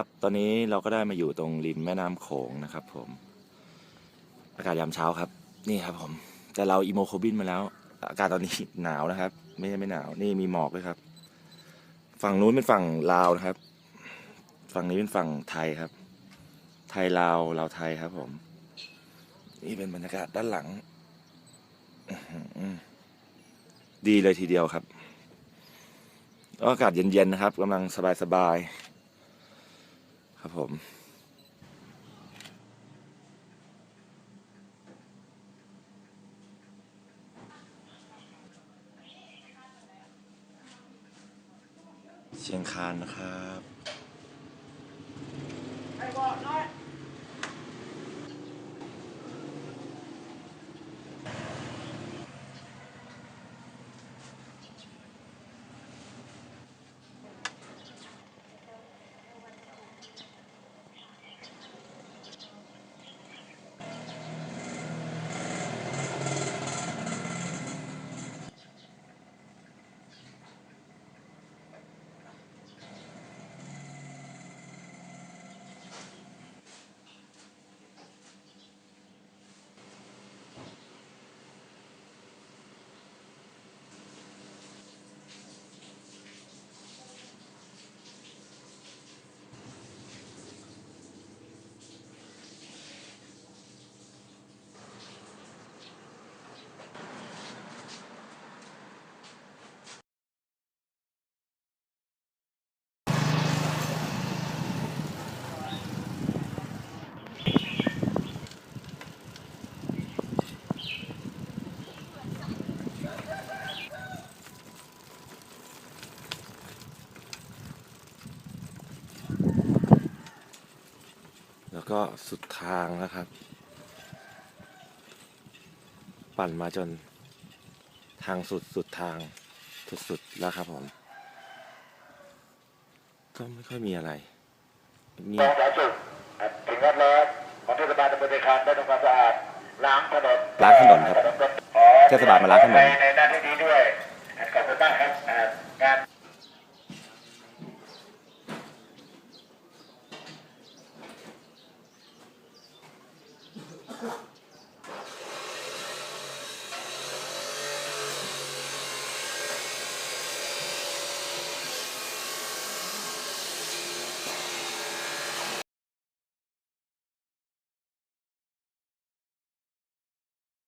ครับตอนนี้เราก็ได้มาอยู่ตรงริมแม่น้ำโขงนะครับ ผมอากาศยามเช้าครับ นี่ครับ ผม แต่เราอีโมโคบินมาแล้ว อากาศตอนนี้หนาวนะครับ ไม่ใช่ไม่หนาว นี่มีหมอกด้วยครับ ฝั่งนู้นเป็นฝั่งลาวนะครับ ฝั่งนี้เป็นฝั่งไทยครับ ไทยลาวลาวไทยครับ ผม นี่เป็นบรรยากาศด้านหลังดีเลยทีเดียวครับอากาศเย็นๆนะครับกำลังสบายๆ ครับผมเชียงคานนะครับ ก็สุดทางแล้วครับ ปั่นมาจนทางสุดสุดทางสุดสุดแล้วครับผม ก็ไม่ค่อยมีอะไรเงีกยองบสาธารณสุขสิ่งแวดล้อมของเทศบาลตำบลเดชคานได้ทำความสะอาดล้างถนนล้างถนนครับขอเทศบาลมาล้างถนนในหน้าที่นี้ด้วย